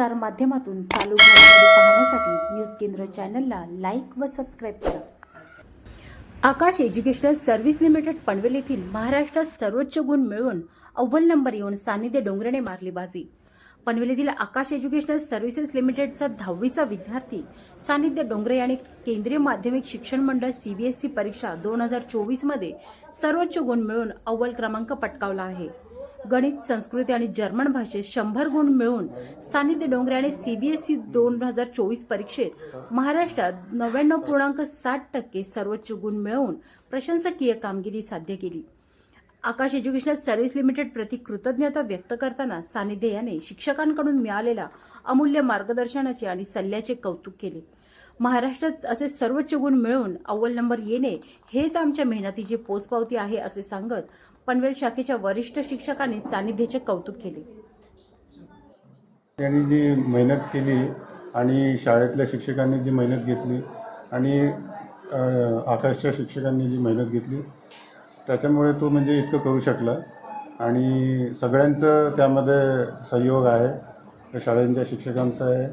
प्रसार माध्यमातून चालू घडामोडी पाहण्यासाठी न्यूज केंद्र चॅनलला लाईक व सबस्क्राईब करा. Aakash educational service limited Panvel येथील महाराष्ट्रात सर्वोच्च गुण मिळवून अव्वल नंबर येऊन सानिध्य डोंगरेने मारली बाजी. पनवेल येथील आकाश एज्युकेशनल सर्व्हिसेस लिमिटेडचा दहावीचा विद्यार्थी सानिध्य डोंगरे याने केंद्रीय माध्यमिक शिक्षण मंडळ सीबीएसई परीक्षा दोन हजार चोवीसमध्ये सर्वोच्च गुण मिळवून अव्वल क्रमांक पटकावला आहे. गणित संस्कृती आणि जर्मन भाषेत शंभर गुण मिळवून सानिध्य डोंगरे आणि सीबीएसई दोन हजार चोवीस परीक्षेत महाराष्ट्रात नव्याण्णव पूर्णांक साठ टक्के सर्वोच्च गुण मिळवून प्रशंसकीय कामगिरी साध्य केली. आकाश एज्युकेशनल सर्व्हिस लिमिटेड प्रति कृतज्ञता व्यक्त करताना सानिध्य याने शिक्षकांकडून मिळालेल्या अमूल्य मार्गदर्शनाचे आणि सल्ल्याचे कौतुक केले. महाराष्ट्रात असे सर्वोच्च गुण मिळवून अव्वल नंबर येणे हेच आमच्या मेहनतीची पोचपावती आहे असे सांगत पनवेल शाखेच्या वरिष्ठ शिक्षकांनी सानिध्यचे कौतुक केले. त्यांनी जी मेहनत केली आणि शाळेतल्या शिक्षकांनी जी मेहनत घेतली आणि आकाशच्या शिक्षकांनी जी मेहनत घेतली त्याच्यामुळे तो म्हणजे इतकं करू शकला. आणि सगळ्यांचं त्यामध्ये सहयोग आहे. शाळेंच्या शिक्षकांचा आहे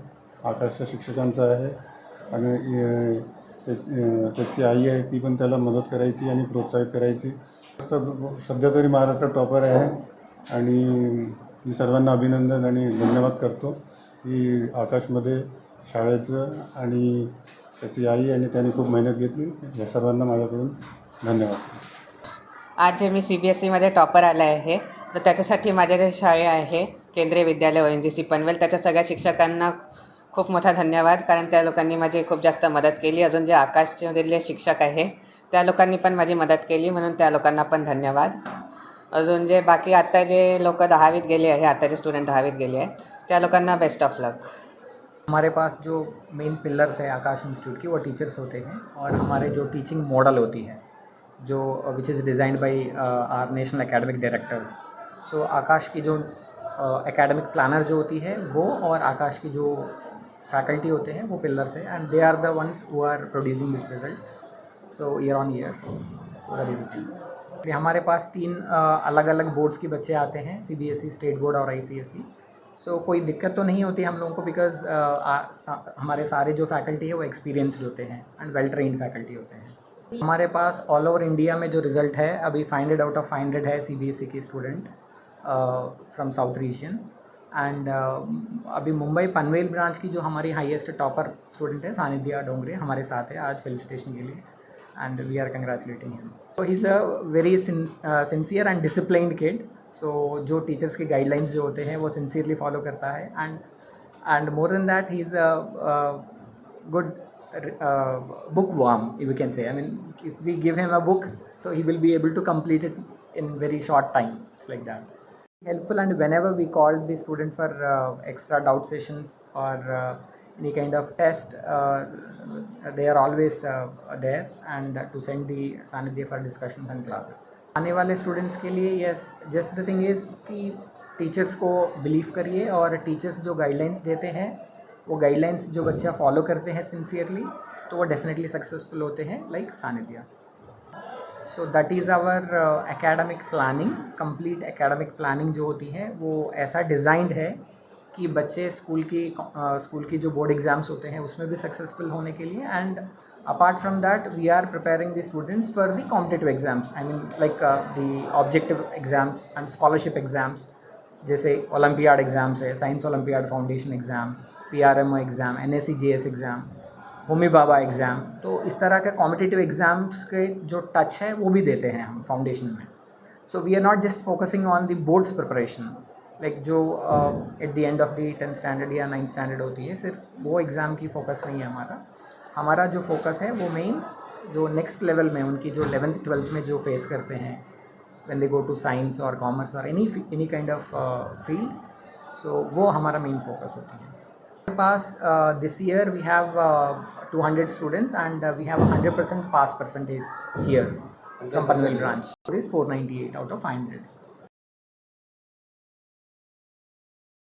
आकाशच्या शिक्षकांचा आहे. आणि त्या त्याची आई आहे ती पण त्याला मदत करायची आणि प्रोत्साहित करायची. सध्या तरी महाराष्ट्र टॉपर आहे. आणि मी सर्वांना अभिनंदन आणि धन्यवाद करतो. की आकाशमध्ये शाळेचं आणि त्याची आई आणि त्याने खूप मेहनत घेतली. या सर्वांना माझ्याकडून धन्यवाद. आज जे मी सी बी एस सीमध्ये टॉपर आलं आहे तर त्याच्यासाठी माझ्या जे शाळे आहे केंद्रीय विद्यालय ओ एन जी सी पनवेल त्याच्या सगळ्या शिक्षकांना खूप मोठा धन्यवाद. कारण त्या लोकांनी माझी खूप जास्त मदत केली. अजून जे आकाशमधले शिक्षक आहे, त्या लोकांनी पण माझी मदत केली. म्हणून त्या लोकांना पण धन्यवाद. अजून जे बाकी आत्ता जे लोक दहावीत गेले आहे आत्ताचे स्टुडंट दहावीत गेले आहे, त्या लोकांना बेस्ट ऑफ़ लक हमारे पास जो मेन पिलर्स है, आकाश इंस्टीट्यूट की, वो टीचर्स होते हैं और हमारे जो टीचिंग मॉडल होती है, जो which is designed by our national academic directors so Aakash की जो एकेडमिक प्लानर जो होती है, वो और आकाश की जो फैकल्टी होते हैं, वो पिलर्स है and they are the ones who are producing this result so year on year so that is thing हमारे पास तीन अलग अलग बोर्ड्स के बच्चे आते हैं C B S E state board और आई सी एस ई सो कोई दिक्कत तो नहीं होती हम लोगों को बिकॉज़ हमारे सारे जो फैकल्टी है, वो एक्सपीरियंसड होते हैं एंड वेल ट्रेन्ड फैकल्टी होते हैं. हमारे पास ऑल ओवर इंडिया में जो रिज़ल्ट है, अभी five hundred out of five hundred है सी बी एस ई के student from south region and uh, अभी मुंबई पनवेल ब्रांच की जो हमारी हाईएस्ट टॉपर स्टूडेंट है सानिध्या डोंगरे हमारे साथ है आज फेलिस्टेशन के लिए। And we are congratulating him so he a very sincere and discipline kid so जो टीचर्स के गाइडलाइंस जो होते हैं वो सिंसियरली फॉलो करता है। And and more than that he is a good book whom you can say I mean if we give him a book so he will be able to complete it in very short time it's like that helpful and whenever we called the student for uh, extra doubt sessions or uh, any kind of test uh, they are always uh, there and to send the sanidhya for discussions and classes आने वाले students के लिए yes just the thing is कि teachers को believe करिए और teachers जो guidelines देते हैं वो गाइडलाइंस जो बच्चा फॉलो करते हैं सिंसियरली तो वो डेफिनेटली सक्सेसफुल होते हैं like Sanidhya so that is our academic planning complete academic planning जो होती है वो ऐसा डिज़ाइंड है कि बच्चे स्कूल की स्कूल uh, की जो बोर्ड एग्ज़ाम्स होते हैं उसमें भी सक्सेसफुल होने के लिए and apart from that we are preparing the students for the competitive exams I mean like the objective exams and scholarship exams जैसे ओलंपियाड एग्ज़ाम्स है science Olympiad foundation exam P R M O exam N S C G S exam Homi Bhabha exam तो इस तरह के competitive exams के जो touch है वो भी देते हैं हम फाउंडेशन में। So we are not just focusing on the boards preparation like जो at the end of the tenth standard या नाइन्थ स्टैंडर्ड होती है सिर्फ़ वो एग्ज़ाम की फोकस नहीं है हमारा। हमारा जो फोकस है वो मेन जो नेक्स्ट लेवल में उनकी जो इलेवेंथ ट्वेल्थ में जो फेस करते हैं when go to science or commerce or any any kind of uh, field so वो हमारा मेन फोकस होती है। Pass this year we have 200 students and uh, we have 100% pass percentage here from Panvel branch. So It is 498 out of 500.